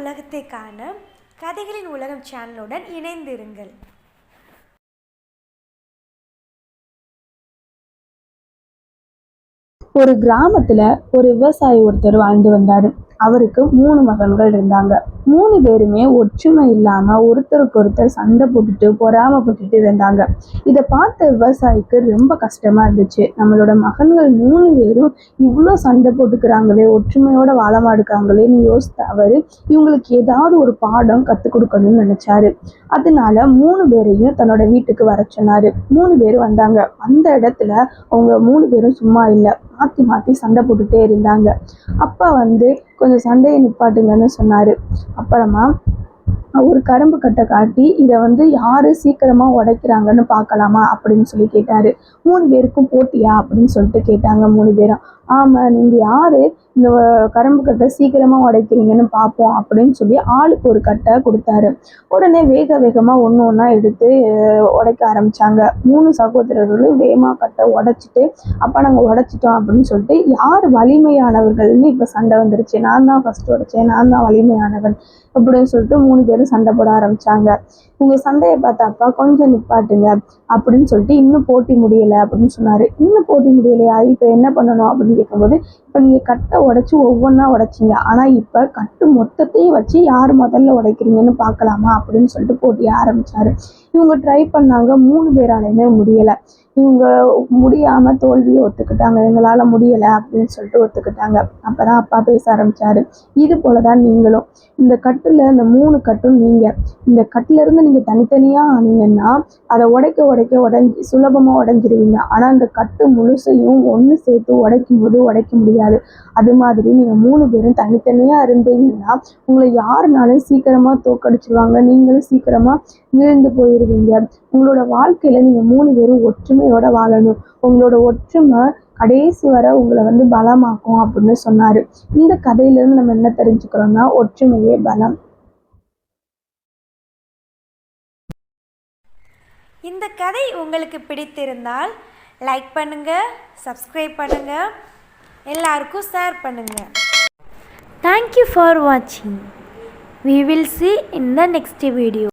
உலகத்தை காண கதைகளின் உலகம் சேனலுடன் இணைந்திருங்கள். ஒரு கிராமத்துல ஒரு விவசாயி ஒருத்தர் வாழ்ந்து வந்தாரு. அவருக்கு மூணு மகன்கள் இருந்தாங்க. மூணு பேருமே ஒற்றுமை இல்லாம ஒருத்தருக்கு ஒருத்தர் சண்டை போட்டுட்டு பொறாமப்பட்டுட்டு இருந்தாங்க. இதை பார்த்த விவசாயிக்கு ரொம்ப கஷ்டமா இருந்துச்சு. நம்மளோட மகன்கள் மூணு பேரும் இவ்வளோ சண்டை போட்டுக்கிறாங்களே ஒற்றுமையோட வாழமாடுக்காங்களேன்னு யோசித்த அவர் இவங்களுக்கு ஏதாவது ஒரு பாடம் கற்றுக் கொடுக்கணும்னு நினைச்சாரு. அதனால மூணு பேரையும் தன்னோட வீட்டுக்கு வர சொன்னாரு. மூணு பேர் வந்தாங்க. அந்த இடத்துல அவங்க மூணு பேரும் சும்மா இல்லை மாற்றி மாற்றி சண்டை போட்டுட்டே இருந்தாங்க. அப்பா வந்து கொஞ்சம் சண்டையை நிப்பாட்டுங்கன்னு சொன்னார். அப்புறமா ஒரு கரும்பு கட்டை காட்டி இதை வந்து யார் சீக்கிரமாக உடைக்கிறாங்கன்னு பார்க்கலாமா அப்படின்னு சொல்லி கேட்டார். மூணு பேருக்கும் போட்டியா அப்படின்னு சொல்லிட்டு கேட்டாங்க மூணு பேரும். ஆமாம் நீங்கள் யார் இந்த கரும்பு கட்டை சீக்கிரமாக உடைக்கிறீங்கன்னு பார்ப்போம் அப்படின்னு சொல்லி ஆளுக்கு ஒரு கட்டை கொடுத்தாரு. உடனே வேக வேகமாக ஒன்று ஒன்றா எடுத்து உடைக்க ஆரம்பித்தாங்க மூணு சகோதரர்களும் வேகமாக கட்டை உடைச்சிட்டு அப்போ நாங்கள் உடைச்சிட்டோம் அப்படின்னு சொல்லிட்டு யார் வலிமையானவர்கள்னு இப்போ சண்டை வந்துருச்சு. நான் தான் ஃபஸ்ட்டு உடைச்சேன். நான் தான் வலிமையானவன் அப்படின்னு சொல்லிட்டு மூணு பேரும் சண்டை போட ஆரம்பிச்சாங்க. இவங்க சண்டையை பார்த்தாப்பா கொஞ்சம் நிப்பாட்டுங்க அப்படின்னு சொல்லிட்டு இன்னும் போட்டி முடியலை அப்படின்னு சொன்னாரு. இன்னும் போட்டி முடியலையா? இப்போ என்ன பண்ணணும் அப்படின்னு கேட்கும்போது இப்போ நீங்க கட்டை உடைச்சு ஒவ்வொன்றா உடைச்சிங்க. ஆனா இப்போ கட்டு மொத்தத்தையும் வச்சு யார் முதல்ல உடைக்கிறீங்கன்னு பார்க்கலாமா அப்படின்னு சொல்லிட்டு போட்டிய ஆரம்பிச்சாரு. இவங்க ட்ரை பண்ணாங்க மூணு பேராலையுமே முடியலை. இவங்க முடியாமல் தோல்வியை ஒத்துக்கிட்டாங்க. எங்களால் முடியலை அப்படின்னு சொல்லிட்டு ஒத்துக்கிட்டாங்க. அப்பதான் அப்பா பேச ஆரம்பிச்சாரு. இது போல தான் நீங்களும். இந்த கட்டில் இந்த மூணு கட்டும் நீங்கள் இந்த கட்டிலேருந்து நீங்கள் தனித்தனியாக ஆனீங்கன்னா அதை உடைக்க உடைக்க உடஞ்சி சுலபமாக உடஞ்சிருவீங்க. ஆனால் அந்த கட்டு முழுசையும் ஒன்று சேர்த்து உடைக்கும் போது உடைக்க முடியாது. அது மாதிரி நீங்கள் மூணு பேரும் தனித்தனியாக இருந்தீங்கன்னா உங்களை யாருனாலும் சீக்கிரமாக தோக்கடிச்சிருவாங்க. நீங்களும் சீக்கிரமாக விழுந்து போயிருவீங்க உங்களோட வாழ்க்கையில நீங்க மூணு பேரும் ஒற்றுமையோட வாழணும். உங்களோட ஒற்றுமை கடைசி வரை உங்களை வந்து பலமாக்கும் அப்படின்னு சொன்னாரு. இந்த கதையில இருந்து நம்ம என்ன தெரிஞ்சுக்கிறோம்னா ஒற்றுமையே பலம். இந்த கதை உங்களுக்கு பிடித்திருந்தால் லைக் பண்ணுங்க சப்ஸ்கிரைப் பண்ணுங்க எல்லாருக்கும் ஷேர் பண்ணுங்க. தேங்க்யூ ஃபார் வாட்சிங் we will see in the next video